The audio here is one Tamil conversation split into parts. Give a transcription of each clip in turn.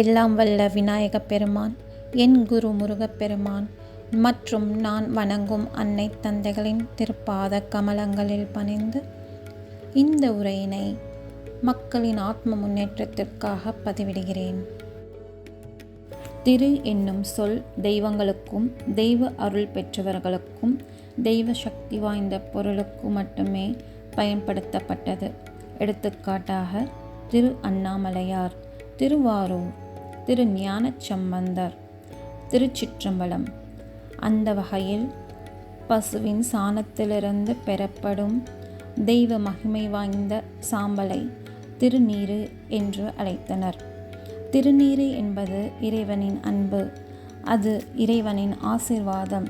எல்லாம் வல்ல விநாயக பெருமான் என் குரு முருகப்பெருமான் மற்றும் நான் வணங்கும் அன்னை தந்தைகளின் திருப்பாத கமலங்களில் பணிந்து இந்த உரையினை மக்களின் ஆத்ம முன்னேற்றத்திற்காக பதிவிடுகிறேன். திரு என்னும் சொல் தெய்வங்களுக்கும் தெய்வ அருள் பெற்றவர்களுக்கும் தெய்வ சக்தி வாய்ந்த பொருளுக்கு மட்டுமே பயன்படுத்தப்பட்டது. எடுத்துக்காட்டாக திரு அண்ணாமலையார் திருவாரூர் திரு ஞானச்சம்பந்தர் திருச்சிற்றம்பலம். அந்த வகையில் பசுவின் சாணத்திலிருந்து பெறப்படும் தெய்வ மகிமை வாய்ந்த சாம்பலை திருநீறு என்று அழைத்தனர். திருநீறு என்பது இறைவனின் அன்பு அது இறைவனின் ஆசிர்வாதம்.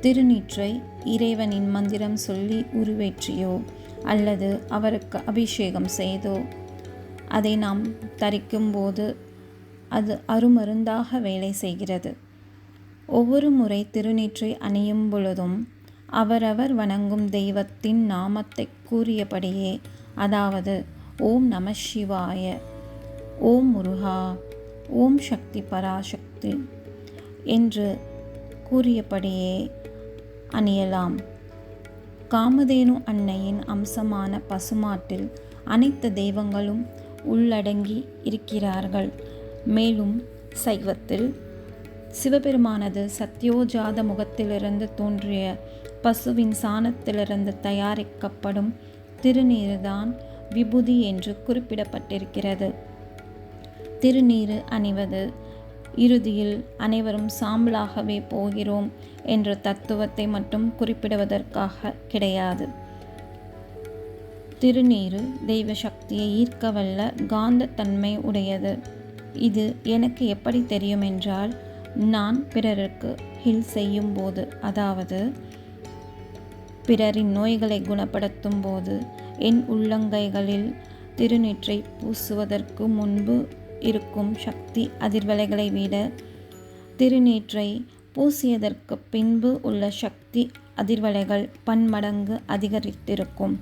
திருநீற்றை இறைவனின் மந்திரம் சொல்லி உருவேற்றியோ அல்லது அவருக்கு அபிஷேகம் செய்தோ அதை நாம் தரிக்கும்போது அது அருமருந்தாக வேலை செய்கிறது. ஒவ்வொரு முறை திருநீற்றை அணியும் பொழுதும் அவரவர் வணங்கும் தெய்வத்தின் நாமத்தை கூறியபடியே அதாவது ஓம் நம சிவாய ஓம் முருகா ஓம் சக்தி பராசக்தி என்று கூறியபடியே அணியலாம். காமதேனு அன்னையின் அம்சமான பசுமாட்டில் அனைத்து தெய்வங்களும் உள்ளடங்கி இருக்கிறார்கள். மேலும் சைவத்தில் சிவபெருமானது சத்யோஜாத முகத்திலிருந்து தோன்றிய பசுவின் சாணத்திலிருந்து தயாரிக்கப்படும் திருநீருதான் விபூதி என்று குறிப்பிடப்பட்டிருக்கிறது. திருநீரு அணிவது இறுதியில் அனைவரும் சாம்பலாகவே போகிறோம் என்ற தத்துவத்தை மட்டும் குறிப்பிடுவதற்காக கிடையாது. திருநீரு தெய்வ சக்தியை ஈர்க்கவல்ல காந்த தன்மை உடையது. இது எனக்கு எப்படி தெரியும் என்றால் நான் பிறருக்கு ஹில் செய்யும் போது அதாவது பிறரின் நோய்களை குணப்படுத்தும் போது என் உள்ளங்கைகளில் திருநீற்றை பூசுவதற்கு முன்பு இருக்கும் சக்தி அதிர்வலைகளை விட திருநீற்றை பூசியதற்கு பின்பு உள்ள சக்தி அதிர்வலைகள் பன்மடங்கு அதிகரித்திருக்கும்.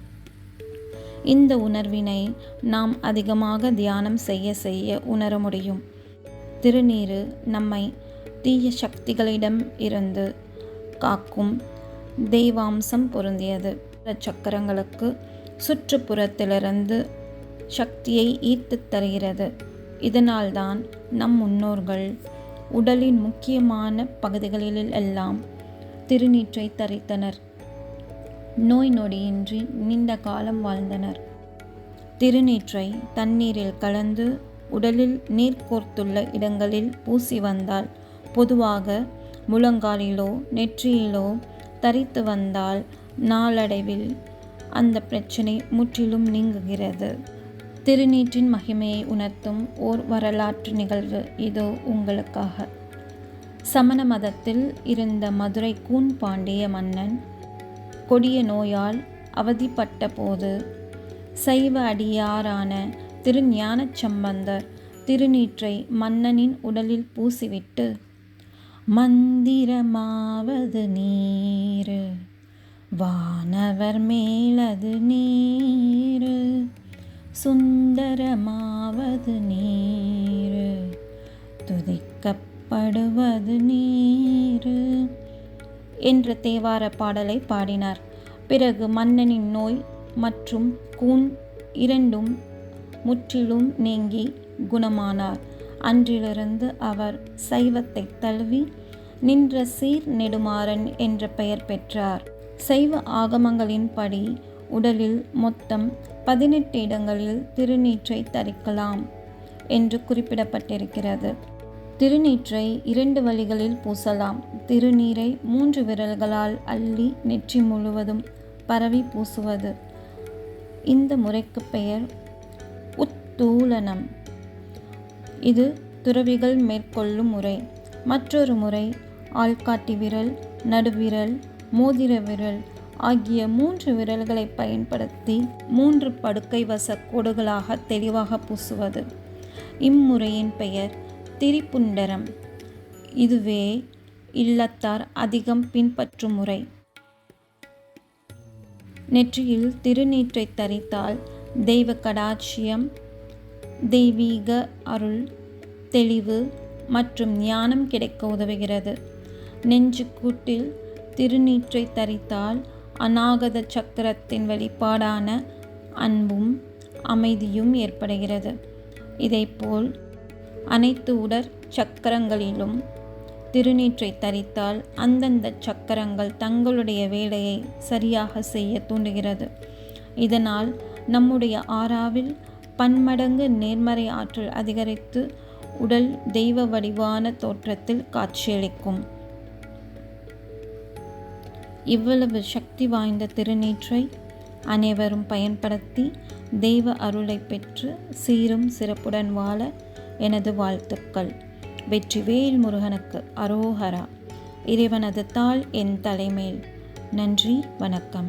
இந்த உணர்வினை நாம் அதிகமாக தியானம் செய்ய செய்ய உணர முடியும். திருநீரு நம்மை தீய சக்திகளிடம் இருந்து காக்கும் தெய்வாம்சம் பொருந்தியது. சக்கரங்களுக்கு சுற்றுப்புறத்திலிருந்து சக்தியை ஈர்த்து தருகிறது. இதனால்தான் நம் முன்னோர்கள் உடலின் முக்கியமான பகுதிகளில் எல்லாம் திருநீற்றை தரித்தனர். நோய் நொடியின்றி நீண்ட காலம் வாழ்ந்தனர். திருநீற்றை தண்ணீரில் கலந்து உடலில் நீர் கோர்த்துள்ள இடங்களில் பூசி வந்தால் பொதுவாக முழங்காலிலோ நெற்றியிலோ தரித்து வந்தால் நாளடைவில் அந்த பிரச்சனை முற்றிலும் நீங்குகிறது. திருநீற்றின் மகிமையை உணர்த்தும் ஓர் வரலாற்று நிகழ்வு இதோ உங்களுக்காக. சமண மதத்தில் இருந்த மதுரை கூன் பாண்டிய மன்னன் கொடிய நோயால் அவதிப்பட்ட போது சைவ அடியாரான திருஞானச் சம்பந்தர் திருநீற்றை மன்னனின் உடலில் பூசிவிட்டு மந்திரமாவது நீர் வானவர் மேலது நீர் சுந்தரமாவது நீர் துதிக்கப்படுவது நீரு என்ற தேவார பாடலை பாடினார். பிறகு மன்னனின் நோய் மற்றும் கூன் இரண்டும் முற்றிலும் நீங்கி குணமானார். அன்றிலிருந்து அவர் சைவத்தை தழுவி நின்ற சீர் நெடுமாறன் என்ற பெயர் பெற்றார். சைவ ஆகமங்களின்படி உடலில் மொத்தம் பதினெட்டு இடங்களில் திருநீற்றை தரிக்கலாம் என்று குறிப்பிடப்பட்டிருக்கிறது. திருநீற்றை இரண்டு வழிகளில் பூசலாம். திருநீரை மூன்று விரல்களால் அள்ளி நெற்றி முழுவதும் பரவி பூசுவது. இந்த முறைக்கு பெயர் உத்தூலனம். இது துறவிகள் மேற்கொள்ளும் முறை. மற்றொரு முறை ஆள்காட்டி விரல் நடுவிரல் மோதிர விரல் ஆகிய மூன்று விரல்களை பயன்படுத்தி மூன்று படுக்கை வச கோடுகளாக தெளிவாக பூசுவது. இம்முறையின் பெயர் திரிபுண்டரம். இதுவே இல்லத்தார் அதிகம் பின்பற்றும் முறை நெற்றியில் திருநீற்றை தரித்தால் தெய்வ கடாட்சியம் தெய்வீக அருள் தெளிவு மற்றும் ஞானம் கிடைக்க உதவுகிறது. நெஞ்சு கூட்டில் திருநீற்றை தரித்தால் அநாகத சக்கரத்தின் வெளிப்பாடான அன்பும் அமைதியும் ஏற்படுகிறது. இதைப்போல் அனைத்து உடற் சக்கரங்களிலும் திருநீற்றை தரித்தால் அந்தந்த சக்கரங்கள் தங்களுடைய வேலையை சரியாக செய்ய தூண்டுகிறது. இதனால் நம்முடைய ஆறாவில் பன்மடங்கு நேர்மறை ஆற்றல் அதிகரித்து உடல் தெய்வ வடிவான தோற்றத்தில் காட்சியளிக்கும். இவ்வளவு சக்தி வாய்ந்த திருநீற்றை அனைவரும் பயன்படுத்தி தெய்வ அருளை பெற்று சீரும் சிறப்புடன் வாழ எனது வாழ்த்துக்கள். வெற்றிவேல் முருகனுக்கு அரோஹரா. இறைவனது தாள் என் தலைமேல். நன்றி வணக்கம்.